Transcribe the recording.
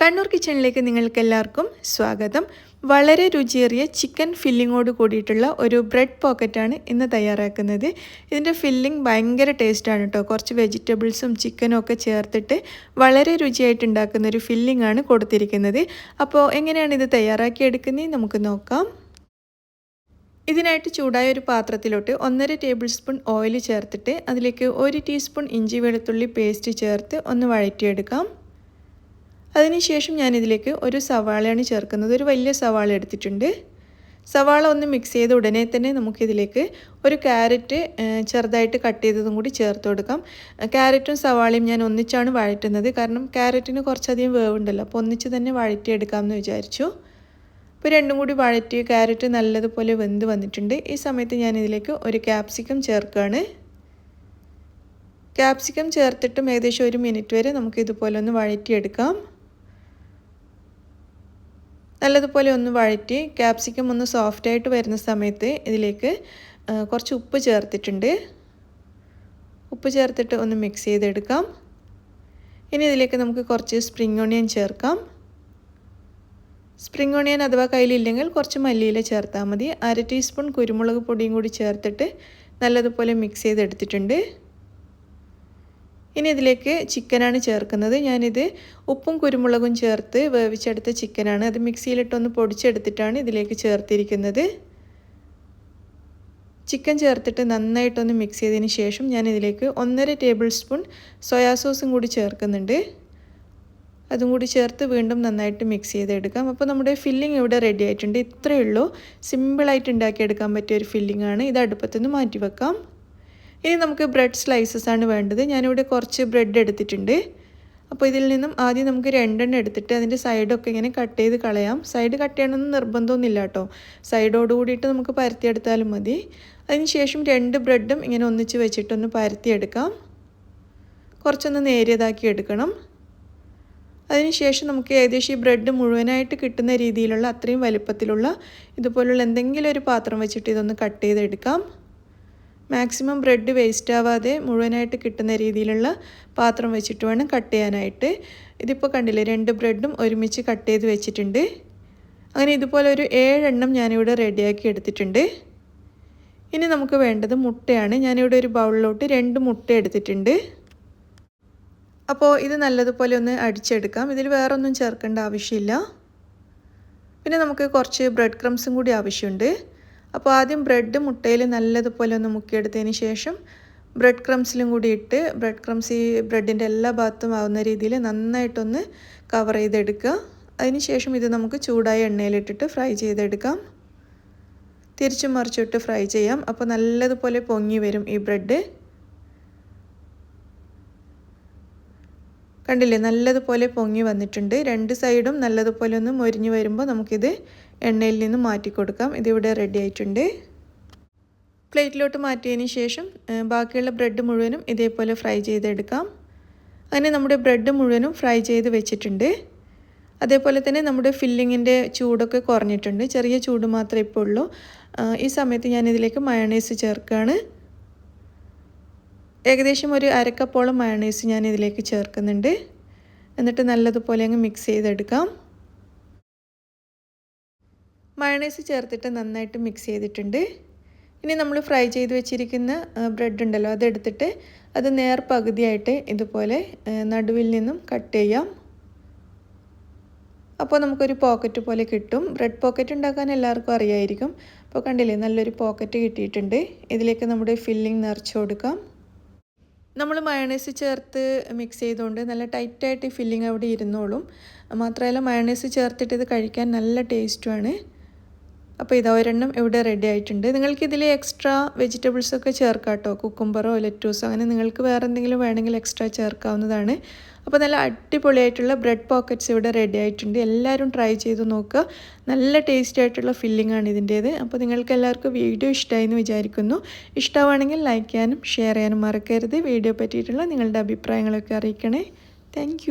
കണ്ണൂർ കിച്ചണിലേക്ക് നിങ്ങൾക്ക് എല്ലാവർക്കും സ്വാഗതം. വളരെ രുചിയേറിയ ചിക്കൻ ഫില്ലിങ്ങോട് കൂടിയിട്ടുള്ള ഒരു ബ്രെഡ് പോക്കറ്റാണ് ഇന്ന് തയ്യാറാക്കുന്നത്. ഇതിന്റെ ഫില്ലിംഗ് ഭയങ്കര ടേസ്റ്റാണ് കേട്ടോ. കുറച്ച് വെജിറ്റബിൾസും ചിക്കനും ഒക്കെ ചേർത്തിട്ട് വളരെ രുചിയായിട്ട് ഉണ്ടാക്കുന്ന ഒരു ഫില്ലിംഗ് ആണ് കൊടുത്തിരിക്കുന്നത്. അപ്പോൾ എങ്ങനെയാണ് ഇത് തയ്യാറാക്കിയെടുക്കുന്നത് നമുക്ക് നോക്കാം. ഇതിനായിട്ട് ചൂടായ ഒരു പാത്രത്തിലോട്ട് ഒന്നര ടേബിൾ സ്പൂൺ ഓയിൽ ചേർത്തിട്ട് അതിലേക്ക് ഒരു ടീസ്പൂൺ ഇഞ്ചി വെളുത്തുള്ളി പേസ്റ്റ് ചേർത്ത് ഒന്ന് വഴറ്റിയെടുക്കാം. അതിനുശേഷം ഞാനിതിലേക്ക് ഒരു സവാളയാണ് ചേർക്കുന്നത്. ഒരു വലിയ സവാള എടുത്തിട്ടുണ്ട്. സവാള ഒന്ന് മിക്സ് ചെയ്ത ഉടനെ തന്നെ നമുക്കിതിലേക്ക് ഒരു ക്യാരറ്റ് ചെറുതായിട്ട് കട്ട് ചെയ്തതും കൂടി ചേർത്ത് കൊടുക്കാം. ക്യാരറ്റും സവാളയും ഞാൻ ഒന്നിച്ചാണ് വഴറ്റുന്നത്. കാരണം ക്യാരറ്റിന് കുറച്ചധികം വേവുണ്ടല്ലോ. അപ്പോൾ ഒന്നിച്ച് തന്നെ വഴറ്റിയെടുക്കാമെന്ന് വിചാരിച്ചു. ഇപ്പോൾ രണ്ടും കൂടി വഴറ്റി ക്യാരറ്റ് നല്ലതുപോലെ വെന്ത് വന്നിട്ടുണ്ട്. ഈ സമയത്ത് ഞാൻ ഇതിലേക്ക് ഒരു ക്യാപ്സിക്കം ചേർക്കുകയാണ്. ക്യാപ്സിക്കം ചേർത്തിട്ടും ഏകദേശം ഒരു മിനിറ്റ് വരെ നമുക്ക് ഇതുപോലെ ഒന്ന് വഴറ്റിയെടുക്കാം. നല്ലതുപോലെ ഒന്ന് വഴറ്റി ക്യാപ്സിക്കം ഒന്ന് സോഫ്റ്റായിട്ട് വരുന്ന സമയത്ത് ഇതിലേക്ക് കുറച്ച് ഉപ്പ് ചേർത്തിട്ടുണ്ട്. ഉപ്പ് ചേർത്തിട്ട് ഒന്ന് മിക്സ് ചെയ്തെടുക്കാം. ഇനി ഇതിലേക്ക് നമുക്ക് കുറച്ച് സ്പ്രിംഗ് ഓണിയൻ ചേർക്കാം. സ്പ്രിംഗ് ഓണിയൻ അഥവാ കയ്യിലില്ലെങ്കിൽ കുറച്ച് മല്ലിയില ചേർത്താൽ മതി. അര ടീസ്പൂൺ കുരുമുളക് പൊടിയും കൂടി ചേർത്തിട്ട് നല്ലതുപോലെ മിക്സ് ചെയ്തെടുത്തിട്ടുണ്ട്. ഇനി ഇതിലേക്ക് ചിക്കനാണ് ചേർക്കുന്നത്. ഞാനിത് ഉപ്പും കുരുമുളകും ചേർത്ത് വേവിച്ചെടുത്ത ചിക്കനാണ്. അത് മിക്സിയിലിട്ടൊന്ന് പൊടിച്ചെടുത്തിട്ടാണ് ഇതിലേക്ക് ചേർത്തിരിക്കുന്നത്. ചിക്കൻ ചേർത്തിട്ട് നന്നായിട്ടൊന്ന് മിക്സ് ചെയ്തതിന് ശേഷം ഞാൻ ഇതിലേക്ക് ഒന്നര ടേബിൾ സ്പൂൺ സോയാ സോസും കൂടി ചേർക്കുന്നുണ്ട്. അതും കൂടി ചേർത്ത് വീണ്ടും നന്നായിട്ട് മിക്സ് ചെയ്തെടുക്കാം. അപ്പോൾ നമ്മുടെ ഫില്ലിംഗ് ഇവിടെ റെഡി ആയിട്ടുണ്ട്. ഇത്രയേ ഉള്ളൂ. സിമ്പിളായിട്ട് ഉണ്ടാക്കിയെടുക്കാൻ പറ്റിയ ഒരു ഫില്ലിംഗ് ആണ്. ഇത് അടുപ്പത്തുനിന്ന് മാറ്റി വെക്കാം ഇനി നമുക്ക് ബ്രെഡ് സ്ലൈസസ് ആണ് വേണ്ടത്. ഞാനിവിടെ കുറച്ച് ബ്രെഡ് എടുത്തിട്ടുണ്ട്. അപ്പോൾ ഇതിൽ നിന്നും ആദ്യം നമുക്ക് രണ്ടെണ്ണം എടുത്തിട്ട് അതിന്റെ സൈഡൊക്കെ ഇങ്ങനെ കട്ട് ചെയ്ത് കളയാം. സൈഡ് കട്ട് ചെയ്യണമെന്ന് നിർബന്ധമൊന്നുമില്ല കേട്ടോ. സൈഡോട് കൂടിയിട്ട് നമുക്ക് പരത്തിയെടുത്താലും മതി. അതിനുശേഷം രണ്ട് ബ്രെഡും ഇങ്ങനെ ഒന്നിച്ച് വെച്ചിട്ടൊന്ന് പരത്തിയെടുക്കാം. കുറച്ചൊന്ന് നേരിയതാക്കി എടുക്കണം. അതിനുശേഷം നമുക്ക് ഏകദേശം ഈ ബ്രെഡ് മുഴുവനായിട്ട് കിട്ടുന്ന രീതിയിലുള്ള അത്രയും വലുപ്പത്തിലുള്ള ഇതുപോലുള്ള എന്തെങ്കിലും ഒരു പാത്രം വെച്ചിട്ട് ഇതൊന്ന് കട്ട് ചെയ്തെടുക്കാം. മാക്സിമം ബ്രെഡ് വേസ്റ്റ് ആവാതെ മുഴുവനായിട്ട് കിട്ടുന്ന രീതിയിലുള്ള പാത്രം വെച്ചിട്ട് വേണം കട്ട് ചെയ്യാനായിട്ട്. ഇതിപ്പോൾ കണ്ടില്ലേ രണ്ട് ബ്രെഡും ഒരുമിച്ച് കട്ട് ചെയ്ത് വെച്ചിട്ടുണ്ട്. അങ്ങനെ ഇതുപോലെ ഒരു ഏഴെണ്ണം ഞാനിവിടെ റെഡിയാക്കി എടുത്തിട്ടുണ്ട്. ഇനി നമുക്ക് വേണ്ടത് മുട്ടയാണ്. ഞാനിവിടെ ഒരു ബൗളിലോട്ട് രണ്ട് മുട്ട എടുത്തിട്ടുണ്ട്. അപ്പോൾ ഇത് നല്ലതുപോലെ ഒന്ന് അടിച്ചെടുക്കാം. ഇതിൽ വേറൊന്നും ചേർക്കേണ്ട ആവശ്യമില്ല. പിന്നെ നമുക്ക് കുറച്ച് ബ്രെഡ് ക്രംസും കൂടി ആവശ്യമുണ്ട്. അപ്പോൾ ആദ്യം ബ്രെഡ് മുട്ടയിൽ നല്ലതുപോലെ ഒന്ന് മുക്കിയെടുത്തതിന് ശേഷം ബ്രെഡ് ക്രംസിലും കൂടി ഇട്ട് ബ്രെഡ് ക്രംസ് ഈ ബ്രെഡിന്റെ എല്ലാ ഭാഗത്തും ആവുന്ന രീതിയിൽ നന്നായിട്ടൊന്ന് കവർ ചെയ്തെടുക്കുക. അതിന് ശേഷം ഇത് നമുക്ക് ചൂടായ എണ്ണയിലിട്ടിട്ട് ഫ്രൈ ചെയ്തെടുക്കാം. തിരിച്ചും മറിച്ചിട്ട് ഫ്രൈ ചെയ്യാം. അപ്പോൾ നല്ലതുപോലെ പൊങ്ങി വരും ഈ ബ്രെഡ്. കണ്ടില്ലേ നല്ലതുപോലെ പൊങ്ങി വന്നിട്ടുണ്ട്. രണ്ട് സൈഡും നല്ലതുപോലെ ഒന്ന് മൊരിഞ്ഞ് വരുമ്പോൾ നമുക്കിത് എണ്ണയിൽ നിന്ന് മാറ്റി കൊടുക്കാം. ഇതിവിടെ റെഡി ആയിട്ടുണ്ട്. പ്ലേറ്റിലോട്ട് മാറ്റിയതിന് ശേഷം ബാക്കിയുള്ള ബ്രെഡ് മുഴുവനും ഇതേപോലെ ഫ്രൈ ചെയ്തെടുക്കാം. അങ്ങനെ നമ്മുടെ ബ്രെഡ് മുഴുവനും ഫ്രൈ ചെയ്ത് വെച്ചിട്ടുണ്ട്. അതേപോലെ തന്നെ നമ്മുടെ ഫില്ലിങ്ങിന്റെ ചൂടൊക്കെ കുറഞ്ഞിട്ടുണ്ട്. ചെറിയ ചൂട് മാത്രമേ ഇപ്പോൾ ഉള്ളൂ. ഈ സമയത്ത് ഞാനിതിലേക്ക് മയണൈസ് ചേർക്കുകയാണ്. ഏകദേശം ഒരു അരക്കപ്പോളം മയണൈസ് ഞാൻ ഇതിലേക്ക് ചേർക്കുന്നുണ്ട്. എന്നിട്ട് നല്ലതുപോലെ അങ്ങ് മിക്സ് ചെയ്തെടുക്കാം. മയണൈസ് ചേർത്തിട്ട് നന്നായിട്ട് മിക്സ് ചെയ്തിട്ടുണ്ട്. ഇനി നമ്മൾ ഫ്രൈ ചെയ്ത് വെച്ചിരിക്കുന്ന ബ്രെഡ് ഉണ്ടല്ലോ അതെടുത്തിട്ട് അത് നേർ പകുതിയായിട്ട് ഇതുപോലെ നടുവിൽ നിന്നും കട്ട് ചെയ്യാം. അപ്പോൾ നമുക്കൊരു പോക്കറ്റ് പോലെ കിട്ടും. ബ്രെഡ് പോക്കറ്റ് ഉണ്ടാക്കാൻ എല്ലാവർക്കും അറിയായിരിക്കും. അപ്പോൾ കണ്ടില്ലേ നല്ലൊരു പോക്കറ്റ് കിട്ടിയിട്ടുണ്ട്. ഇതിലേക്ക് നമ്മുടെ ഫില്ലിംഗ് നിറച്ച് കൊടുക്കാം. നമ്മൾ മയണൈസ് ചേർത്ത് മിക്സ് ചെയ്തുകൊണ്ട് നല്ല ടൈറ്റായിട്ട് ഫില്ലിംഗ് അവിടെ ഇരുന്നോളും. മാത്രമല്ല മയണൈസ് ചേർത്തിട്ട് ഇത് കഴിക്കാൻ നല്ല ടേസ്റ്റുമാണ് അപ്പോൾ ഇത് ഒരെണ്ണം ഇവിടെ റെഡി ആയിട്ടുണ്ട്. നിങ്ങൾക്ക് ഇതിൽ എക്സ്ട്രാ വെജിറ്റബിൾസ് ഒക്കെ ചേർക്കാം കേട്ടോ. കുക്കുംബറോ ലെറ്റൂസോ അങ്ങനെ നിങ്ങൾക്ക് വേറെ എന്തെങ്കിലും വേണമെങ്കിൽ എക്സ്ട്രാ ചേർക്കാവുന്നതാണ്. അപ്പോൾ നല്ല അടിപൊളിയായിട്ടുള്ള ബ്രെഡ് പോക്കറ്റ്സ് ഇവിടെ റെഡി ആയിട്ടുണ്ട്. എല്ലാവരും ട്രൈ ചെയ്ത് നോക്കുക. നല്ല ടേസ്റ്റി ആയിട്ടുള്ള ഫില്ലിംഗ് ആണ് ഇതിന്റേത്. അപ്പോൾ നിങ്ങൾക്ക് എല്ലാവർക്കും വീഡിയോ ഇഷ്ടമായി എന്ന് വിചാരിക്കുന്നു. ഇഷ്ടമാണെങ്കിൽ ലൈക്ക് ചെയ്യാനും ഷെയർ ചെയ്യാനും മറക്കരുത്. വീഡിയോ പറ്റിയിട്ടുള്ള നിങ്ങളുടെ അഭിപ്രായങ്ങളൊക്കെ അറിയിക്കണേ. താങ്ക്